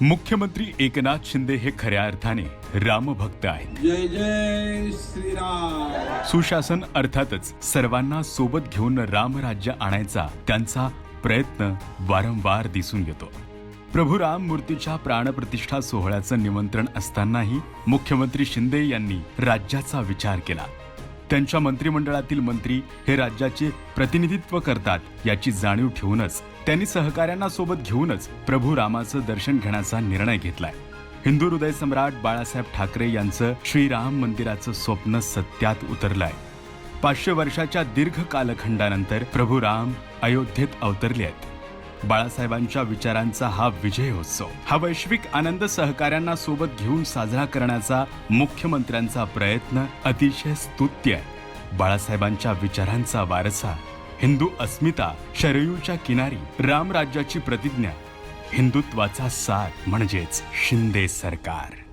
मुख्यमंत्री एकनाथ शिंदे हे खऱ्या अर्थाने रामभक्त आहेत. जय जय श्रीराम. सुशासन अर्थातच सर्वांना सोबत घेऊन रामराज्य आणायचा त्यांचा प्रयत्न वारंवार दिसून येतो. प्रभू राम मूर्तीच्या प्राणप्रतिष्ठा सोहळ्याचं निमंत्रण असतानाही मुख्यमंत्री शिंदे यांनी राज्याचा विचार केला. त्यांच्या मंत्रिमंडळातील मंत्री हे राज्याचे प्रतिनिधित्व करतात याची जाणीव ठेवूनच त्यांनी सहकाऱ्यांना सोबत घेऊनच प्रभू रामाचं दर्शन घेण्याचा निर्णय घेतलाय. हिंदू हृदय सम्राट बाळासाहेब ठाकरे यांचं श्रीराम मंदिराचं स्वप्न सत्यात उतरलंय. पाचशे वर्षाच्या दीर्घ कालखंडानंतर प्रभू राम अयोध्येत अवतरले आहेत. बाळासाहेबांच्या विचारांचा हा विजयोत्सव. हा वैश्विक आनंद सहकाऱ्यांना सोबत घेऊन साजरा करण्याचा मुख्यमंत्र्यांचा प्रयत्न अतिशय स्तुत्य आहे. बाळासाहेबांच्या विचारांचा वारसा हिंदू अस्मिता शरयूच्या किनारी रामराज्याची प्रतिज्ञा हिंदुत्वाचा सार म्हणजेच शिंदे सरकार.